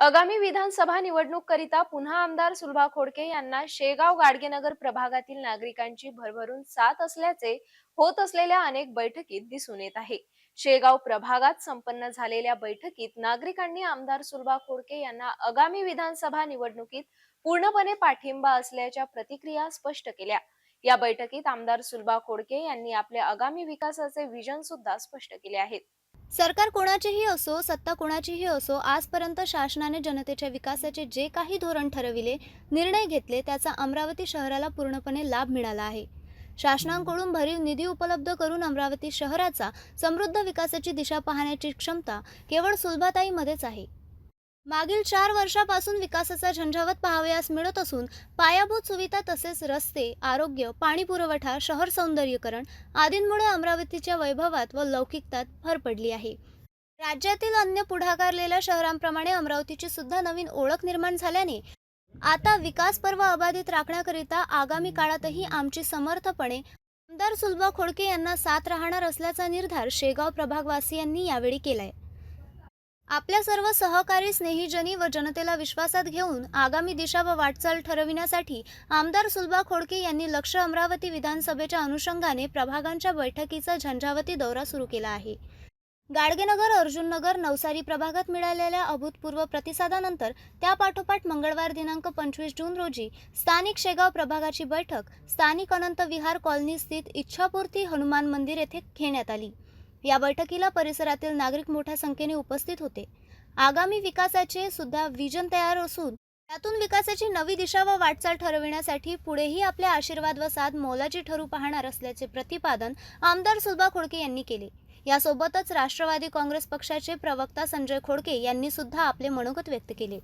आगामी विधानसभा निवडणूक करिता पुन्हा आमदार सुलभा खोडके यांना शेगाव गाडगेनगर प्रभागातील नागरिकांची भरभरून साथ असल्याचे होत असलेल्या अनेक बैठकीत दिसून येत आहे. शेगाव प्रभागात संपन्न झालेल्या बैठकीत नागरिकांनी आमदार सुलभा खोडके यांना आगामी विधानसभा निवडणुकीत पूर्णपणे पाठिंबा असल्याच्या प्रतिक्रिया स्पष्ट केल्या. या बैठकीत आमदार सुलभा खोडके यांनी आपल्या आगामी विकासाचे विजन सुद्धा स्पष्ट केले आहेत. सरकार कोणाचेही असो सत्ता कोणाचीही असो आजपर्यंत शासनाने जनतेच्या विकासाचे जे काही धोरण ठरविले निर्णय घेतले त्याचा अमरावती शहराला पूर्णपणे लाभ मिळाला आहे. शासनांकडून भरीव निधी उपलब्ध करून अमरावती शहराचा समृद्ध विकासाची दिशा पाहण्याची क्षमता केवळ सुलभाताईमध्येच आहे. मागील चार वर्षापासून विकासाचा झंझावत पाहावयास मिळत असून पायाभूत सुविधा तसेच रस्ते आरोग्य पाणी पुरवठा शहर सौंदर्यीकरण आदींमुळे अमरावतीच्या वैभवात व लौकिकतात भर पडली आहे. राज्यातील अन्य पुढाकारलेल्या शहरांप्रमाणे अमरावतीची सुद्धा नवीन ओळख निर्माण झाल्याने आता विकास पर्व अबाधित राखण्याकरिता आगामी काळातही आमची समर्थपणे आमदार सुलभा खोडके यांना साथ राहणार असल्याचा निर्धार शेगाव प्रभागवासियांनी यावेळी केलाय. आपल्या सर्व सहकारी स्नेहीजनी व जनतेला विश्वासात घेऊन आगामी दिशा व वाटचाल ठरविण्यासाठी आमदार सुलभा खोडके यांनी लक्ष अमरावती विधानसभेच्या अनुषंगाने प्रभागांच्या बैठकीचा झंझावती दौरा सुरू केला आहे. गाडगेनगर अर्जुननगर नवसारी प्रभागात मिळालेल्या अभूतपूर्व प्रतिसादानंतर त्यापाठोपाठ मंगळवार दिनांक पंचवीस जून रोजी स्थानिक शेगाव प्रभागाची बैठक स्थानिक अनंत विहार कॉलनी स्थित इच्छापूर्ती हनुमान मंदिर येथे घेण्यात आली. या बैठकीला परिसरातील नागरिक मोठ्या संख्येने उपस्थित होते. आगामी विकासाचे सुद्धा विजन तयार असून त्यातून विकासाची नवी दिशा व वाटचाल ठरविण्यासाठी पुढेही आपल्या आशीर्वाद व साथ मोलाची ठरू पाहणार असल्याचे प्रतिपादन आमदार सुलभा खोडके यांनी केले. यासोबतच राष्ट्रवादी काँग्रेस पक्षाचे प्रवक्ता संजय खोडके यांनी सुद्धा आपले मनोगत व्यक्त केले.